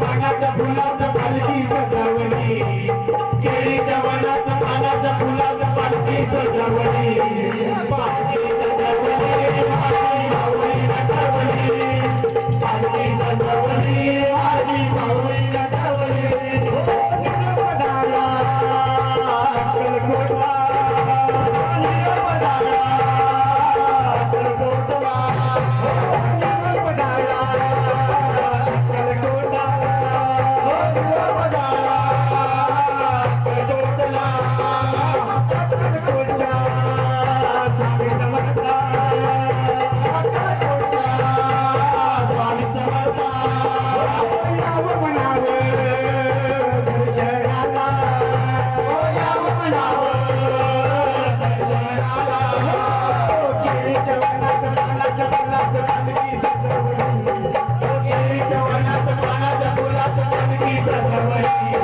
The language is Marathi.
पाण्याच्या फुलात पालखी Jesus, the way